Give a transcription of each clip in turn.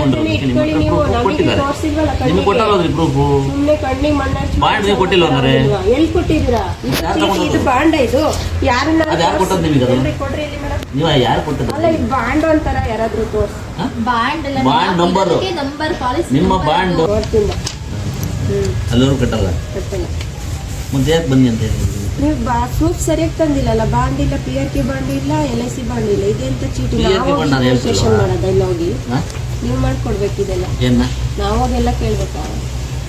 ಕಣ್ಣಿ ಕೊಟ್ಟಿದ್ದಾರೆ. ನಿಮ್ಗೆ ಕೊಟ್ಟಲ್ಲದ್ರಿ ಪ್ರೂಫು ಬಾಂಡ್ ನೀವು ಕೊಟ್ಟಿಲ್ಲ? ಎಲ್ಲಿ ಕೊಟ್ಟಿದ್ದೀರಾ? ಇದು ಇದು ಯಾರನ್ನ ಅದು ಯಾರ್ ಕೊಟ್ಟದ್ದು ನಿಮಗೆ ಅದು? ಕೊಡ್ರಿ ಇಲ್ಲಿ ಮೇಡಮ್. ನೀವು ಯಾರು ಕೊಟ್ಟದ್ದು? ಅಲ್ಲ ಇದು ಬಾಂಡ್ ಅಂತಾರ ಯಾರಾದ್ರೂ ತೋರ್ಸಿ ಬಾಂಡ್ ಅಲ್ಲ ಬಾಂಡ್ ನಂಬರು. ನಂಬರ್ ಪಾಲಿಸಿ ನಿಮ್ಮ ಬಾಂಡ್. ಅಲ್ಲವರು ಕಟ್ಟಲ್ಲ? ಮುಂದೆ ಮತ್ತೆ ಯಾಕೆ ಬನ್ನಿ ಅಂತ ಹೇಳಿ ನೀವು ಬಾ ಪ್ರೂಫ್ ಸರಿಯಾಗಿ ತಂದಿಲ್ಲಲ್ಲ? ಬಾಂಡ್ ಇಲ್ಲ ಪಿ ಆರ್ ಕೆ ಬಾಂಡ್ ಇಲ್ಲ ಎಲ್ ಐ ಸಿ ಬಾಂಡ್ ಇಲ್ಲ. ಇದೆಂತ ಚೀಟಿ? PRK ನಾವು bond ನಾನು ಹೇಳ್ತಿಲ್ವಾ? ರಿಜಿಸ್ಟ್ರೇಷನ್ ಮಾಡೋದ? ಇಲ್ಲ ಹೋಗಿ ನೀವು ಮಾಡ್ಕೊಡ್ಬೇಕು ಇದೆಲ್ಲ. ಏನ? ನಾವು ಅದೆಲ್ಲ ಕೇಳ್ಬೇಕಾ?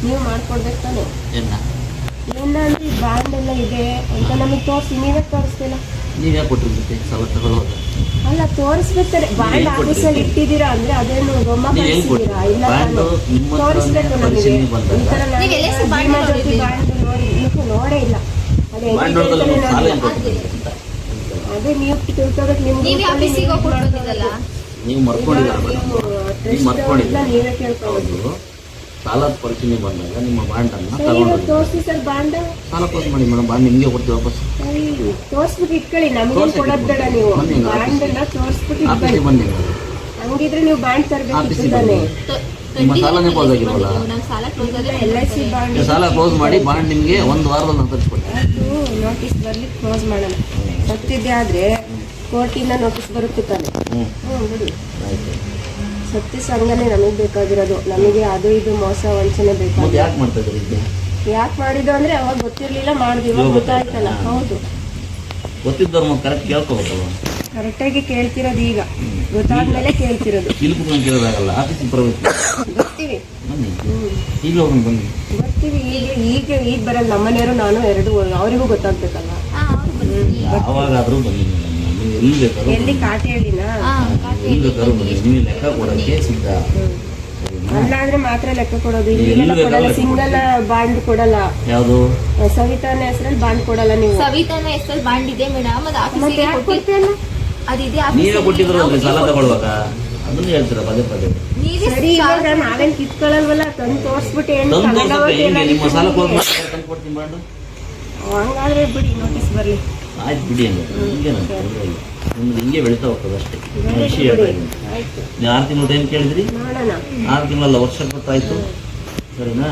ನೀವು ಮಾಡ್ಕೊಡ್ಬೇಕು ತಾನೆ? ಏನ? ಏನ ಅಂದ್ರೆ ಈ ಬಾಂಡ್ ಎಲ್ಲ ಇದೆ ಅಂತ ನಮಗೆ ತೋರಿಸಿ ನೀವೇ ತೋರಿಸ್ತಿಲ್ಲ ನೀವು ಯಾಕೆ ಸಾಲ ಅಲ್ಲ ತೋರಿಸ್ಬೇಕಾರೆ. ಬ್ಯಾಂಡ್ ಆಫೀಸಲ್ಲಿ ಇಟ್ಟಿದ್ದೀರಾ ಅಂದ್ರೆ ಅದೇನು ಗೊಮ್ಮ ಕಳಿಸಿದ್ದೀರಾ? ಇಲ್ಲ? ತೋರಿಸ್ಬೇಕು ನಮಗೆ. ಈ ಥರ ನಾನು ನೀವು ನೋಡಿ. ನೋಡೇ ಇಲ್ಲ. ಅದೇ ಅದೇ ನೀವು ತಿಳ್ಕೊಬೇಕು ನಿಮ್ಗೆ ನೀವೇ ನೀವು ಮರ್ಕೊಂಡಿದ್ದೀರ ಹೌದು. ಸಾಲದ ಪರಿಶೀಲನೆ ಬಂದಾಗ ನಿಮ್ಮ ಬಾಂಡನ್ನು ತಗೊಂಡು ತೋರಿಸಿ ಸರ್ ಬಾಂಡ್. ಸಾಲ ಕ್ಲೋಸ್ ಮಾಡಿ ಮೇಡಮ್ ಬಾಂಡ್ ನಿಮಗೆ ಕೊಡ್ತೀವಿ ವಾಪಸ್. ತೋರಿಸ್ಬಿಟ್ಟು ಇಟ್ಕೊಳ್ಳಿ ನಮಗೆ ಬೇಡ ನೀವು. ತೋರಿಸ್ಬಿಟ್ಟು ಇಟ್ಕೊಳ್ಳಿ. ಬನ್ನಿ ಹಂಗಿದ್ರೆ ನೀವು ಬಾಂಡ್ ತಾನೆ. ನಿಮ್ಮ ಸಾಲನೇ ಕ್ಲೋಸ್ ಸಾಲ close L I C bond ಸಾಲ ಕ್ಲೋಸ್ ಮಾಡಿ ಬಾಂಡ್ ನಿಮಗೆ ಒಂದು ವಾರದಲ್ಲಿ ನೋಟಿಸ್ ಬರ್ಲಿಕ್ಕೆ ಕ್ಲೋಸ್ ಮಾಡೋಣ ಸತ್ತಿದ್ದೆ ಆದ್ರೆ ಕೋರ್ಟಿಂದ ನೋಟಿಸ್ ಬರುತ್ತೆ ತಾನೆ. ಹ್ಞೂ ಹ್ಞೂ ಬಿಡಿ. ಆಯ್ತು. ಸತ್ಯ ಸಂಘನೇ ನಮಗೆ ಬೇಕಾಗಿರೋದು. ನಮಗೆ ಅದು ಇದು ಮೋಸ ವಂಚನೆ ಬೇಕಾಗಿಲ್ಲ ಯಾಕೆ ಮಾಡ್ತಾ ಇದ್ದೀರಿ ಇದು ಯಾಕೆ ಮಾಡಿದ್ದು ಅಂದ್ರೆ ಅವಾಗ ಗೊತ್ತಿರ್ಲಿಲ್ಲ ಮಾಡಿದ್ವಿ ಇವಾಗ ಗೊತ್ತಾಯ್ತಲ್ಲ. ಹೌದು. ಗೊತ್ತಿದ್ದವ್ರು ಮತ್ತೆ ಕರೆಕ್ಟ್ ಆಗಿ ಕರೆಕ್ಟಾಗಿ ಕೇಳ್ತಿರೋದು ಈಗ. ಗೊತ್ತಾದ್ಮೇಲೆ ಕೇಳ್ತಿರೋದು. ಇಲ್ಲಿ ಕುತ್ಕೊಂಡು ಕೇಳೋದಾಗಲ್ಲ ಆಫೀಸಿಗೆ ಬರಬೇಕು ಬರ್ತೀವಿ. ಬನ್ನಿ. ಹ್ಮ್. ಈಗ ಹೋಗೋಣ ಬನ್ನಿ. ಬರ್ತೀವಿ. ಈಗ ಈಗ ಈಗ ಬರಲ್ಲ ನಮ್ಮನೆಯವರು ನಾನು ಎರಡು ಅವರಿಗೂ ಗೊತ್ತಾಗ್ಬೇಕಲ್ಲ ಯಾವಾಗಾದ್ರೂ ಬನ್ನಿ. ಮೇಡಮ್ ನೀವು ಎಲ್ಲಿ ಬೇಕಾದ್ರೂ ಎಲ್ಲಿ ಕಾಟಿ ಹೇಳಿನ ನೀವು ಲೆಕ್ಕ ಕೊಡೋಕ್ಕೆ ಸಿದ್ಧ. ಅಲ್ಲ ಅಂದ್ರೆ ಮಾತ್ರ ಲೆಕ್ಕ ಕೊಡೋದು. ಎಲ್ಲಿ ಇಲ್ಲಿ ಕೊಡಲ್ಲ ಸಿಂಗಲ್ ಬಾಂಡ್ ಕೊಡಲ್ಲ. ಯಾವುದು? ಸವಿತಾನ ಹೆಸರಲ್ಲಿ ಬಾಂಡ್ ಕೊಡಲ್ಲ ನೀವು. ಸವಿತಾನ ಹೆಸರಲ್ಲಿ ಬಾಂಡ್ ಇದೆ ಮೇಡಮ್ ಅದು ಮತ್ತೆ ಆಫೀಸಿಗೆ ಯಾಕೆ ಕೊಟ್ಟಿ ಕೊಡ್ತೀಯಲ್ಲ ಅದಿದೆ ನೀವೇ ಕೊಟ್ಟಿದ್ರು ಆಫೀಸಿಗೆ ಸಾಲ ತಗೊಳ್ಳುವಾಗ ಅದನ್ನ ಹೇಳ್ತೀರಾ ಪದೇ ಪದೇ. ನೀವೇ ಸರಿ ಇವಾಗ ನಾವೇನ್ ಕಿತ್ಕೊಳ್ಳಲ್ವಲ್ಲ ತಂದು ತೋರ್ಸ್ಬಿಟ್ಟು ಏನು ನಿಮ್ಮ ಸಾಲ ಕೊಡ್ತೀನಿ ಬಾಂಡು ಹಂಗಾದ್ರೆ ಬಿಡಿ ನೋಟಿಸ್ ಬರ್ಲಿ. ಆಯ್ತು ಬಿಡಿ ಹಂಗೆ ಹಿಂಗೆ ನಿಮ್ದು ಹಿಂಗೆ ಬೆಳೀತಾ ಹೋಗ್ತದೆ ಅಷ್ಟೇ. ಖುಷಿ ವಿಷಯ ಬಿಡಿ. ಹೇಳ್ತಾ ಇದ್ದೀನಿ. ಆಯ್ತು. ನೀವು ಆರು ತಿಂಗಳು ಟೈಮ್ ಕೇಳಿದ್ರಿ? ಆರು ತಿಂಗಳಲ್ಲ ವರ್ಷ ಕೊಟ್ಟಾಯ್ತು ಸರಿನಾ?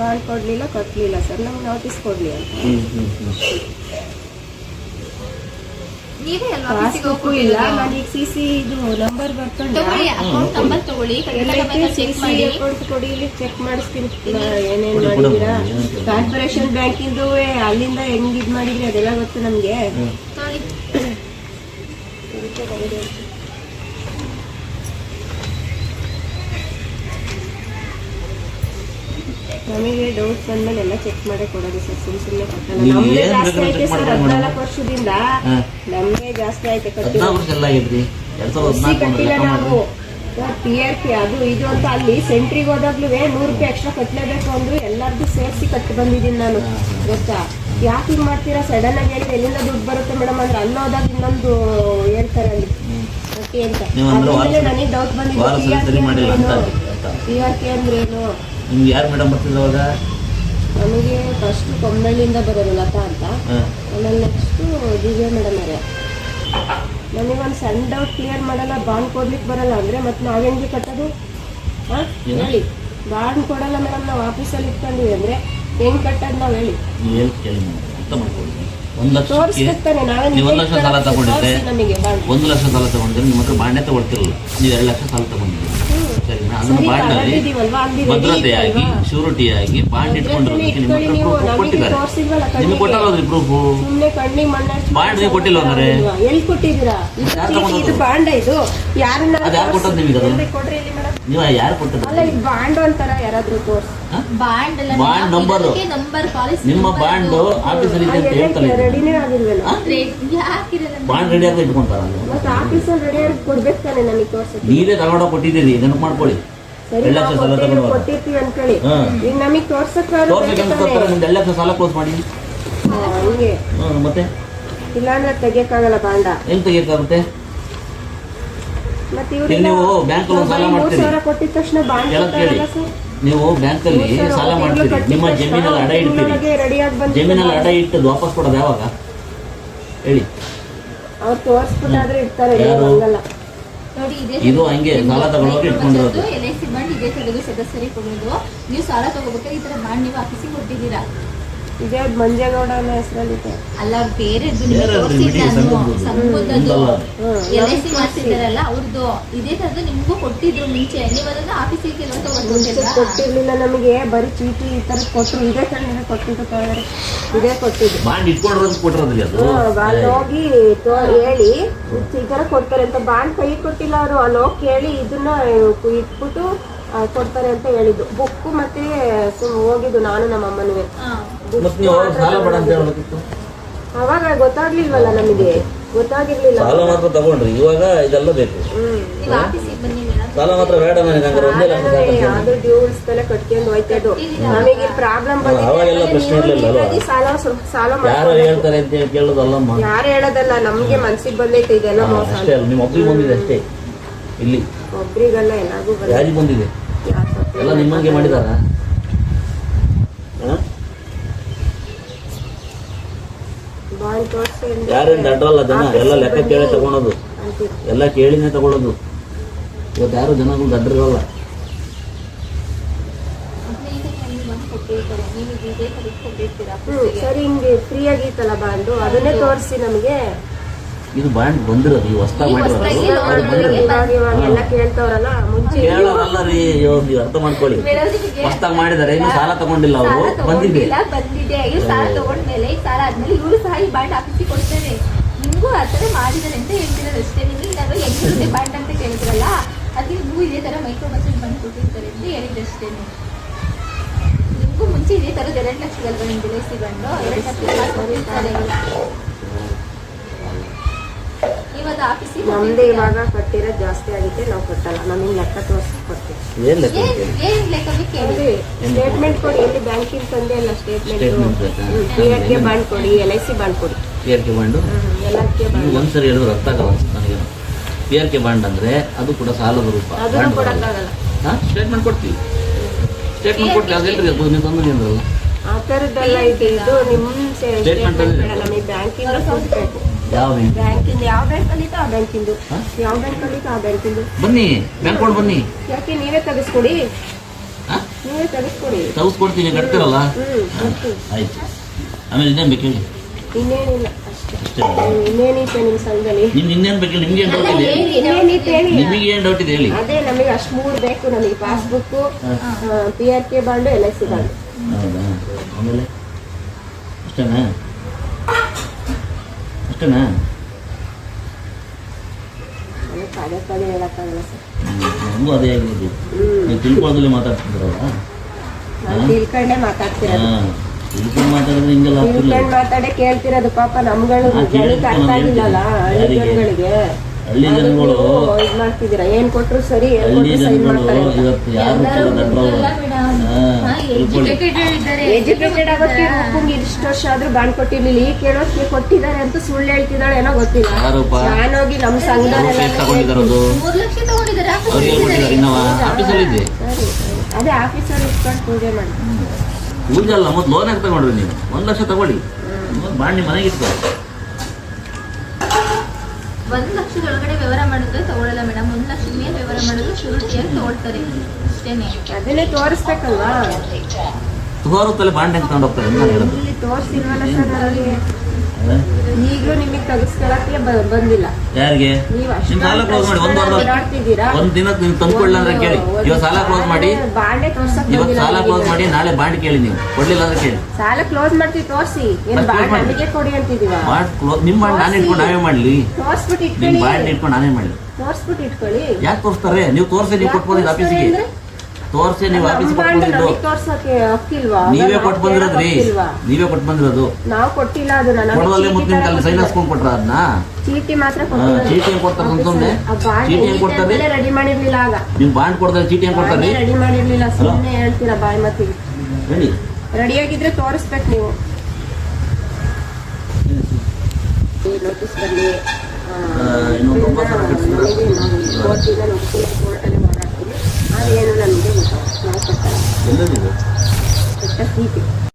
ಬಾಂಡ್ ಕೊಡ್ಲಿಲ್ಲ ಕಟ್ಲಿಲ್ಲ ಸರ್. ನಮ್ಗೆ ನೋಟಿಸ್ ಕೊಡ್ಲಿ ಅಂತ. ಹ್ಞೂ ಹ್ಞೂ ಹ್ಞೂ ನನಗೆ ಸಿ ಸಿ ಇದು ನಂಬರ್ ಬರ್ಕೊಂಡು ಅಕೌಂಟ್ ಕೊಡಿ ಇಲ್ಲಿ ಚೆಕ್ ಮಾಡಿಸ್ತೀನಿ. ಏನೇನ್ ಕೊಡಿ, ಕಾರ್ಪೊರೇಷನ್ ಬ್ಯಾಂಕಿಂದು ಅಲ್ಲಿಂದ ಹೆಂಗ್ ಇದ್ ಮಾಡಿದ್ರಿ ಅದೆಲ್ಲ ಗೊತ್ತು ನಮ್ಗೆ. ತಗೊಳ್ಳಿ. ನಮಗೆ ಡೌಟ್ ಬಂದ್ಮೇಲೆ ಎಲ್ಲ ಚೆಕ್ ಮಾಡೇ ಕೊಡೋದು ಸರ್ ಸುಮ್ ಸುಮ್ಮನೆ ಕಟ್ಟಲ್ಲ. ಜಾಸ್ತಿ ಐತೆ ಸರ್ ಹದಿನಾಲ್ಕು ವರ್ಷದಿಂದ ನಮ್ಗೆ ಜಾಸ್ತಿ ಐತೆ ಹದಿನಾಲ್ಕು ಕಟ್ಟಿಲ್ಲ ನಾವು. ಪಿ ಆರ್ ಪಿ ಅದು ಇದು ಅಂತ ಅಲ್ಲಿ ಸೆಂಟ್ರಿಗೆ ಹೋದಾಗ್ಲೂ ನೂರು ರೂಪಾಯಿ ಎಕ್ಸ್ಟ್ರಾ ಕಟ್ಟಲೇಬೇಕು ಅಂದ್ರು ಎಲ್ಲಾರ್ದು ಸೇರಿಸಿ ಕಟ್ಟಿ ಬಂದಿದ್ದೀನಿ ನಾನು ಗೊತ್ತಾ? ಯಾಕೆ ಹಿಂಗೆ ಮಾಡ್ತೀರಾ? ಸಡನ್ ಆಗಿ ಹೇಳಿದ್ರೆ ಎಲ್ಲಿಂದ ದುಡ್ಡು ಬರುತ್ತೆ ಮೇಡಮ್? ಅಂದ್ರೆ ಅಲ್ಲೋದಾಗ ಇನ್ನೊಂದು ಹೇಳ್ತಾರೆ ಅಲ್ಲಿ. ಓಕೆ ಅಂತ. ನನಗೆ ಡೌಟ್ ಬಂದಿದ್ದು ಪಿ ಆರ್ ಕೆ ಅಂದ್ರೆ ಏನು? ನಿಮ್ಗೆ ಯಾರು ಮೇಡಮ್ ಬರ್ತಿದ್ರು ಅವಾಗ? ನಮಗೆ ಫಸ್ಟ್ ಕೊಂಬಳ್ಳಿಯಿಂದ ಬರೋದು ಲತಾ ಅಂತ. ಆಮೇಲೆ ನೆಕ್ಸ್ಟು ದಿವ್ಯ ಮೇಡಮ್ ಅವರೇ. ನನಗೊಂದು ಸಣ್ಣ ಡೌಟ್ ಕ್ಲಿಯರ್ ಮಾಡಲ್ಲ. ಬಾಂಡ್ ಕೊಡ್ಲಿಕ್ಕೆ ಬರಲ್ಲ ಅಂದರೆ ಮತ್ತೆ ನಾವೇನ್ಗೆ ಕಟ್ಟೋದು? ಹಾಂ? ಹೇಳಿ. ಬಾಂಡ್ ಕೊಡಲ್ಲ ಮೇಡಮ್ ನಾವು ಆಫೀಸಲ್ಲಿ ಇಟ್ಕೊಂಡಿವಿ ಅಂದರೆ ಹೆಂಗೆ ಕಟ್ಟೋದು ನಾವು ಹೇಳಿ. ನೀವು ಕೇಳಿ ಅರ್ಥ ಮಾಡ್ಕೊಳ್ಳಿ. ಒಂದು ಲಕ್ಷಕ್ಕೆ ನೀವು ಒಂದು ಲಕ್ಷ ಸಾಲ ತಗೊಂಡಿದ್ದೆ ಒಂದು ಲಕ್ಷ ಸಾಲ ತಗೊಂಡ್ರೆ ನಿಮ್ಮ ಹತ್ರ ಬಾಂಡೆ ತಗೊಳ್ತಿರಲ್ಲ. ನೀವು ಎರಡು ಲಕ್ಷ ಸಾಲ ತಗೊಂಡಿದ್ದೀರಿ. ಸರಿನಾ? ಅದನ್ನು ready ಭದ್ರತೆಯಾಗಿ ಶ್ಯೂರಿಟಿಯಾಗಿ ಶೂರಿಟಿಯಾಗಿ ಬಾಂಡ್ ಇಟ್ಕೊಂಡಿರೋದಕ್ಕೆ ನಿಮ್ಮ ಹತ್ರ ಪ್ರೂಫ್ ಕೊಟ್ಟಿದ್ದಾರೆ. ನಿಮಗೆ ಕೊಟ್ಟಲ್ಲದ್ರಿ ಪ್ರೂಫು ಬಾಂಡ್ ನೀವು ಕೊಟ್ಟಿಲ್ಲ ಅಂದ್ರೆ? ಎಲ್ಲಿ ಕೊಟ್ಟಿದ್ದೀರಾ? ಇದು ಯಾರ್ ಯಾರನ್ನ ಅದು ಯಾರು ಕೊಟ್ಟದ್ದು ನಿಮಗೆ ಅದು? ನೀವು ಯಾರು ಕೊಟ್ಟದ್ದು? ಅಲ್ಲ ಇದು ಬಾಂಡ್ ಅಂತಾರ ಯಾರಾದ್ರೂ ತೋರ್ಸ್. ಬಾಂಡ್ ಅಲ್ಲ ಬಾಂಡ್ ನಂಬರು. ನಂಬರ್ ಪಾಲಿಸಿ ನಿಮ್ಮ ಬಾಂಡು ಆಫೀಸಲ್ಲಿ ಇದೆ ಅಂತ ಹೇಳ್ತಾರೆ ರೆಡಿನೇ ಆಗಿಲ್ವಲ್ಲ? ಯಾಕಿರಲ್ಲ ಬಾಂಡ್ ರೆಡಿ ಆಗಿ ಇಟ್ಕೊಂತಾರ? ಮತ್ತೆ ಆಫೀಸಲ್ಲಿ ರೆಡಿ ಆಗಿ ಕೊಡ್ಬೇಕು ತಾನೆ ನನಗೆ ತೋರ್ಸಕ್ಕೆ? ನೀವೇ ತಗೊಂಡೋಗಿ ಕೊಟ್ಟಿದ್ದೀರಿ ನೆನಪು ಮಾಡ್ಕೊಳ್ಳಿ. ಸರಿ ನಾವು ಸಾಲ ಕೊಟ್ಟಿದ್ದೀವಿ, ತಗೊಂಡು ಕೊಟ್ಟಿರ್ತೀವಿ ಅನ್ಕೊಳ್ಳಿ ಹಾಂ. ಈಗ ನಮಗೆ ತೋರ್ಸಕ್ಕೆ ನಿಮ್ದು ಸಾಲ ಕ್ಲೋಸ್ ಮಾಡಿ. ಹಂಗೆ. ಮತ್ತೆ? ಇಲ್ಲಾಂದ್ರೆ ತೆಗಿಯಕ್ಕಾಗಲ್ಲ ಬಾಂಡ ಹೆಂಗ್ ತೆಗಿಯಕ್ಕಾಗುತ್ತೆ? ಮತ್ತೆ ನೀವು ಬ್ಯಾಂಕ್ ಅಲ್ಲಿ ಸಾಲ ಮೂರ್ ಮಾಡ್ತೀರಿ. ಸಾವಿರ ಕೊಟ್ಟಿದ ತಕ್ಷಣ ಬಾಂಡ್ ಎಲ್ಲ ಕೇಳಿ. ಕೊಡ್ತಾರಲ್ಲ ಸರ್ ನೀವು ಬ್ಯಾಂಕಲ್ಲಿ ಸಾಲ ಮಾಡ್ತೀರಿ. ನಿಮ್ಮ ಜಮೀನಲ್ಲಿ ಅಡ ಇಡ್ತೀರಿ. ಬಂದು ಜಮೀನಲ್ಲಿ ಅಡ ಇಟ್ಟು ವಾಪಸ್ ಕೊಡೋದು ಯಾವಾಗ? ಹೇಳಿ. ಅವ್ರು ತೋರ್ಸ್ಬಿಟ್ಟಾದ್ರೆ ಇರ್ತಾರೆ ಯಾರು? ಹಂಗಲ್ಲ ನೋಡಿ ಇದೇ ಇದು ಹಂಗೆ ಸಾಲ ತಗೊಳ್ಳೋಕೆ ಇಟ್ಕೊಂಡಿರೋದು. ಎಲ್ ಐ ಸಿ ಬಾಂಡ್ ಇದೆ ತರದ್ದು ಸದಸ್ಯರಿಗೆ ಕೊಡೋದು. ನೀವು ಸಾಲ ತಗೋಬೇಕಾದ್ರೆ ಈ ತರ ಬಾಂಡ್ ನೀವು ಹಾಕಿಸಿ ಕೊಟ್ಟಿದ್ದೀರಾ ಇದೇ ಅನ್ನೋ ಹೆಸರಲ್ಲಿದೆ ಅಲ್ಲ ಬೇರೆದ್ದು ಬೇರೆ ಅದು ಬಿಡಿ, ಸಂಘದ್ದು. ಸಂಘದ್ದು ನಿಮ್ದಲ್ಲ. ಎಲ್ ಐ ಮಾಡ್ತಿದ್ದಾರಲ್ಲ ಅವ್ರದ್ದು ಇದೇ ತರದ್ದು ನಿಮ್ಗೂ ಕೊಟ್ಟಿದ್ರು ಮುಂಚೆ. ನೀವು ಅದನ್ನ ಆಫೀಸಿಗೆ ಕೊಟ್ಟಿರ್ಲಿಲ್ಲ ನಮಗೆ ಬರೀ ಚೀಟಿ ಈ ತರ ಕೊಟ್ರು. ಇದೇ ಕಣ್ಣಿಗೆ ಕೊಟ್ಟಿದ್ದು ತಗೊಳ್ಳಿ. ಇದೇ ಕೊಟ್ಟಿದ್ದು. ಬಾಂಡ್ ಅದು. ಅಲ್ಲಿ ಹೋಗಿ ಹೇಳಿ ಈ ತರ ಕೊಡ್ತಾರೆ ಅಂತ. ಬಾಂಡ್ ಕೈ ಕೊಟ್ಟಿಲ್ಲ ಅವರು. ಅಲ್ಲಿ ಹೋಗಿ ಕೇಳಿ ಇದನ್ನ ಇಟ್ಬಿಟ್ಟು ಕೊಡ್ತಾರೆ ಅಂತ ಹೇಳಿದ್ದು. ಬುಕ್ ಮತ್ತೆ ಸುಮ್ ಹೋಗಿದ್ದು ನಾನು ನಮ್ಮ ಅಮ್ಮನುವೆ ಮತ್ತೆ ಅವಾಗ ಸಾಲ ಬೇಡ ಅಂತ ಹೇಳ್ಬೇಕಿತ್ತು? ಅವಾಗ ಗೊತ್ತಾಗ್ಲಿಲ್ವಲ್ಲ ನಮಗೆ? ಗೊತ್ತಾಗಿರ್ಲಿಲ್ಲ. ಸಾಲ ಮಾತ್ರ ತಗೊಂಡ್ರಿ ಇವಾಗ ಇದೆಲ್ಲ ಬೇಕು. ಸಾಲ ಮಾತ್ರ ಬೇಡ ನನಗೆ ಹಂಗಾರೆ ಒಂದೇ ಲಕ್ಷ ಸಾಕು ಅಂತ ಅದು ಡ್ಯೂಲ್ಸ್ ಎಲ್ಲ ಕಟ್ಕೊಂಡು ಹೋಯ್ತದ್ದು ನಮಗೆ ಪ್ರಾಬ್ಲಮ್ ಅವಾಗೆಲ್ಲ ಪ್ರಶ್ನೆ ಇರ್ಲಿಲ್ಲ ಅಲ್ವಾ? ಸಾಲ ಸ್ವಲ್ಪ ಸಾಲ ಯಾರು ಹೇಳ್ತಾರೆ ಅಂತ ಹೇಳಿ ಕೇಳೋದಲ್ಲಮ್ಮ? ಯಾರು ಹೇಳೋದಲ್ಲ ನಮ್ಗೆ ಮನ್ಸಿಗೆ ಬಂದೈತೆ ಇದೆಲ್ಲ ಹಾ, ಮೋಸ ಅಷ್ಟೇ ಅಲ್ಲ ನಿಮ್ಮ ಒಬ್ರಿಗೆ ಬಂದಿದೆ ಅಷ್ಟೇ. ಇಲ್ಲಿ. ಒಬ್ರಿಗಲ್ಲ ಎಲ್ಲಾರ್ಗೂ ಬಂದೈತೆ ಯಾರಿಗೆ ಬಂದಿದೆ? ಎಲ್ಲ ನಿಮ್ಮಂಗೆ ಮಾಡಿದಾರ ಬಾಂಡ್ ತೋರ್ಸಿ ಅಂದ್ರೆ ಯಾರೇನು ದಡ್ಡಲ್ಲ ಜನ ಎಲ್ಲ ಲೆಕ್ಕ ಕೇಳಿ ತಗೊಳೋದು. ಎಲ್ಲ ಕೇಳಿನೇ ತಗೊಳ್ಳೋದು ಇವತ್ತು ಯಾರು ಜನಗಳು ದಡ್ಡರಲ್ಲ ಸರಿ ಹಿಂಗೆ ಫ್ರೀ ಆಗಿತ್ತಲ್ಲ ಬಂದು ಅದನ್ನೇ ತೋರಿಸಿ ನಮಗೆ. ಇದು ಬಾಂಡ್ ಬಂದಿರೋದು ಈ ಹೊಸ ಕೇಳೋರಲ್ಲ ರೀ ನೀವು ಅರ್ಥ ಮಾಡ್ಕೊಳ್ಳಿ. ಬೆಳವಣಿಗೆಗೆ ಮಾಡಿದಾರೆ ಇನ್ನು ಸಾಲ ತಗೊಂಡಿಲ್ಲ ಸಾಲ ಅವರು ಬಂದಿದೆ. ಮುಂಚೆ ಬಂದಿದೆ. ಇವ್ರು ಸಾಲ ತಗೊಂಡ್ಮೇಲೆ ಈ ಸಾಲ ಆದ್ಮೇಲೆ ಇವರು ಸಹ ಈ ಬಾಂಡ್ ಆಫೀಸಿಗೆ ಕೊಡ್ತಾರೆ. ನಿಮ್ಗೂ ಆ ಥರ ಮಾಡಿದ್ದಾರೆ ಅಂತ ಹೇಳ್ತಿರೋದು ಅಷ್ಟೇ. ನಾನು ಅಂತ ಕೇಳಿದ್ರಲ್ಲ ಅದಕ್ಕೆ ನೀವು ಇದೇ ತರ ಮೈಕ್ರೋ ಬಂದು ಕೊಟ್ಟಿರ್ತಾರೆ ಅಂತ ಹೇಳಿದಷ್ಟೇ ನಿಮಗೂ ಮುಂಚೆ ಇದೇ ಥರದ ಎರಡು ಲಕ್ಷ ನಿಮ್ಗೆ ಬೆಳೆಸಿ ಬಂದು ಎರಡು ಲಕ್ಷ ಆಫೀಸಿಗೆ ನಮ್ದು ಇವಾಗ ಕಟ್ಟಿರೋದು ಜಾಸ್ತಿ ಆಗಿತ್ತೆ ನಾವು ಕಟ್ಟಲ್ಲ. ನಮಗೆ ಲೆಕ್ಕ ತೋರಿಸಿ ಕೊಡ್ತೀವಿ. ಏನ್ ಲೆಕ್ಕ ಏನ್ ಕೇಳಿ ಏನ್ ಲೆಕ್ಕಕ್ಕೆ ಕೇಳಿ ಸ್ಟೇಟ್ಮೆಂಟ್ ಕೊಡಿ. ಎಲ್ಲಿ ಬ್ಯಾಂಕಿಂದ ತಂದೆ ಅಲ್ಲ ಸ್ಟೇಟ್ಮೆಂಟ್ ಬೇಕಾ? ಪಿ ಬಾಂಡ್ ಕೊಡಿ ಎಲ್ ಐ ಸಿ ಬಾಂಡ್ ಕೊಡಿ. ಪಿ ಆರ್ ಕೆ ಬಾಂಡು ಒಂದ್ಸರಿ ಹೇಳಿದ್ರೆ ಅರ್ಥ ಆಗಲ್ಲ ಅನ್ಸುತ್ತೆ ನನಗೆ. ಪಿ ಆರ್ ಕೆ ಬಾಂಡ್ ಅಂದ್ರೆ ಅದು ಕೂಡ ಸಾಲದ ರೂಪ. ಅದನ್ನು ಬಾಂಡ್ ಬರಲ್ಲ. ಕೊಡಕ್ಕಾಗಲ್ಲ ಹಾ? ಸ್ಟೇಟ್ಮೆಂಟ್ ಕೊಡ್ತೀವಿ. ಸ್ಟೇಟ್ಮೆಂಟ್ ಕೊಡ್ತೀವಿ. ಅದೇನ್ರಿ ಅದು ನೀವು ತಂದು ಆ ಥರದ್ದೆಲ್ಲ ಇದೆ ಇದು ನಿಮ್ಮ ಸ್ಟೇಟ್ಮೆಂಟ್ ಅಲ್ಲ ನಮಗೆ ಬ್ಯಾಂಕಿಂದ ಕೊಡ್ಬೇಕು. ಯಾವ ಬ್ಯಾಂಕ್ ಬ್ಯಾಂಕಿಂದ ಯಾವ ಬ್ಯಾಂಕಲ್ಲಿ ಆ ಬ್ಯಾಂಕಿಂದು? ಯಾವ ಬ್ಯಾಂಕಲ್ಲಿ ಆ ಬ್ಯಾಂಕಿಂದು? ಬನ್ನಿ ಬ್ಯಾಂಕ್ ಕೊಡ್ ಬನ್ನಿ. ಯಾಕೆ ನೀವೇ ತೆಗೆಸ್ಕೊಡಿ. ನೀವೇ ತೆಗೆಸ್ಕೊಡಿ. ತಗಸ್ಕೊಡ್ತೀನಿ ಕಟ್ತಿರಲ್ಲ? ಆಯ್ತು. ಆಮೇಲೆ ಇನ್ನೇನು ಬೇಕು ಹೇಳಿ ಇನ್ನೇನಿಲ್ಲ ಇನ್ನೇನಿತ್ತು ನಿಮ್ಮ ಸಂಘದಲ್ಲಿ? ನಿಮ್ಗೆ ಇನ್ನೇನು ಬೇಕು ನಿಮ್ಗೆ ಏನು ಡೌಟ್ ಇದೆ? ಹೇಳಿ. ನಿಮಗೆ ಏನು ಡೌಟ್ ಇದೆ? ಹೇಳಿ. ಅದೇ ನಮಗೆ ಅಷ್ಟು ಮೂರು ಬೇಕು ನಮಗೆ passbook. P R K bond L I C bond. ಹೌದಾ? ಆಮೇಲೆ? ಅಷ್ಟೇನಾ? ಅಷ್ಟೇನಾ ಪದೇ ಪದೇ ಹೇಳಕ್ಕಾಗಲ್ಲ ಸರ್. ನಮಗೂ ಅದೇ ಆಗಿರೋದು ಹ್ಮ್. ನೀವು ತಿಳ್ಕೊಳ್ಳೋದ್ರಲ್ಲಿ ಮಾತಾಡ್ತಿದ್ರಲ್ಲ ನಾನು ತಿಳ್ಕೊಂಡೆ ಮಾತಾಡ್ತಿರೋದು. ಹಾಂ ತಿಳ್ಕೊಂಡು ಮಾತಾಡಿದ್ರೆ ಹಿಂಗೆಲ್ಲ ಆಗ್ತಿರ್ಲಿಲ್ಲ. ತಿಳ್ಕೊಂಡು ಮಾತಾಡೇ ಕೇಳ್ತಿರೋದು ಪಾಪ ನಮ್ಗಳು ಜನಕ್ಕೆ ಅರ್ಥ ಆಗಿಲ್ಲಲ್ಲ ಹಳ್ಳಿ ಜನಗಳಿಗೆ ಹಳ್ಳಿ ಜನಗಳು ಇದು ಮಾಡ್ತಿದ್ದೀರಾ? ಏನ್ ಕೊಟ್ರು ಸರಿ ಏನ್ ಹಳ್ಳಿ ಜನಗಳು. ಇವತ್ತು ಯಾರು ಎಜುಕೇಟೆಡ್ ಆಗೋಕ್ಕೆ ಇಷ್ಟು ವರ್ಷ ಆದ್ರೂ ಬಾಂಡ್ ಕೊಟ್ಟಿರ್ಲಿಲ್ಲ. ಈಗ ಕೇಳೋಕೆ ಕೊಟ್ಟಿದ್ದಾರೆ ಅಂತ ಸುಳ್ಳು ಹೇಳ್ತಿದ್ದಾಳೆ ಏನೋ ಗೊತ್ತಿಲ್ಲ. ನಾನೋಗಿ ನಮ್ಮ ಸರಿ ಸರಿ. ಅದೇ ಆಫೀಸಲ್ಲಿ ಇಟ್ಕೊಂಡು ಪೂಜೆ ಮಾಡಿ. ಪೂಜೆ ಅಲ್ಲ ಮತ್ತೆ ಲೋನ್ ಯಾಕೆ ತಗೊಂಡ್ರಿ ನೀವು? ಒಂದ್ ಲಕ್ಷ ತಗೊಳ್ಳಿ. ಬಾಂಡ್ ನಿಮ್ಮ ಮನೆಗೆ ಇಟ್ಕೊ. ಒಂದ್ ಲಕ್ಷದೊಳಗಡೆ ವ್ಯವಹಾರ ಮಾಡಿದ್ರೆ ತಗೊಳ್ಳಲ್ಲ ಮೇಡಮ್. ಒಂದು ಲಕ್ಷದ ಮೇಲೆ ವ್ಯವಹಾರ ಮಾಡಿದ್ರೆ ಶುರುಚಿಯಾಗಿ ತಗೊಳ್ತಾರೆ. ಅಷ್ಟೇನೆ ಅದನ್ನೇ ತೋರಿಸ್ಬೇಕಲ್ವಾ? ತಗೋರುತ್ತಲ್ಲಿ ಬಾಂಡ್ ಹೆಂಗೆ ತಗೊಂಡು ಹೋಗ್ತಾರೆ ನಾನು ಹೇಳೋದು. ಇಲ್ಲಿ ತೋರಿಸಿಲ್ವಲ್ಲ ಸರ್? ಈಗಲೂ ನಿಮಗೆ ತೆಗೆಸ್ಕೊಳಕ್ಕೆ ಬಂದಿಲ್ಲ. ಯಾರಿಗೆ? ನೀವು ಸಾಲ ಕ್ಲೋಸ್ ಮಾಡಿ ಒಂದ್ ಒಂದ್ ದಿನ ದಿನಕ್ಕೆ ನೀವು ತಂದ್ಕೊಳ್ಳ ಅಂದ್ರೆ ಕೇಳಿ. ಇವತ್ತು ಸಾಲ ಕ್ಲೋಸ್ ಮಾಡಿ ಇವತ್ತು ಸಾಲ ಕ್ಲೋಸ್ ಮಾಡಿ ನಾಳೆ ಬಾಂಡ್ ಕೇಳಿ ನೀವು. ಕೊಡ್ಲಿಲ್ಲ ಅಂದ್ರೆ ಕೇಳಿ. ಸಾಲ ಕ್ಲೋಸ್ ಮಾಡ್ತೀವಿ ತೋರ್ಸಿ. ಮತ್ತೆ ಬಾಂಡ್ ನಾನು ಇಟ್ಕೊಂಡು ನಾವೇ ಮಾಡ್ಲಿ. ನಿಮ್ ಬಾಂಡ್ ಇಟ್ಕೊಂಡು ನಾನೇ ಮಾಡ್ಲಿ. ತೋರ್ಸ್ಬಿಟ್ಟು ಇಟ್ಕೊಳ್ಳಿ. ಯಾಕೆ ತೋರಿಸ್ತಾರೆ? ನೀವು ತೋರಿಸಿ ನೀವು ಕೊಟ್ಟು ಆಫೀಸಿಗೆ? ತೋರಿಸಿ ನೀವು ಆಫೀಸ್ ಆಫೀಸಿಗೆ ಬಾಂಡ್ ಕೊಟ್ಟು ಬಂದಿದ್ದು ತೋರ್ಸಕ್ಕೆ ಹಕ್ಕಿಲ್ವಾ ನೀವೇ ಕೊಟ್ಟು ಬಂದಿರೋದ್ರಿ ನೀವೇ ಕೊಟ್ಟು ಬಂದಿರೋದು. ನಾವು ಕೊಟ್ಟಿಲ್ಲ ಅದು ನನ್ನ ಕೊಡೋದಲ್ಲೇ ಮುದ್ದು ನಿಮ್ಗೆ ಅಲ್ಲಿ ಸೈನ್ ಹಾಸ್ಕೊಂಡು ಕೊಟ್ರ ಅದನ್ನ ಚೀಟಿ ಮಾತ್ರ ಚೀಟಿ ಹೆಂಗ್ ಕೊಡ್ತಾರೆ ಸುಮ್ಮನೆ ಚೀಟಿ ಹೆಂಗ್ ಕೊಡ್ತಾರೆ? ರೆಡಿ ಮಾಡಿರ್ಲಿಲ್ಲ ಆಗ. ನೀವು ಬಾಂಡ್ ಕೊಡ್ತಾರೆ ಚೀಟಿ ಹೆಂಗ್ ಕೊಡ್ತಾರೆ? ರೆಡಿ ಮಾಡಿರ್ಲಿಲ್ಲ ಸುಮ್ಮನೆ ಹೇಳ್ತೀರಾ ಬಾಯಿ ಮತ್ತಿಗೆ? ಹೇಳಿ. ರೆಡಿ ಆಗಿದ್ರೆ ತೋರಿಸ್ಬೇಕು ನೀವು. ನೋಟಿಸ್ ಬರಲಿ ಇನ್ನೊಂದು ಒಂಬತ್ತು ಸಾವಿರ ಕಟ್ಸಿಲ್ಲ. ನನಗೆ ನಾವು ಕೋರ್ಟಿಂದ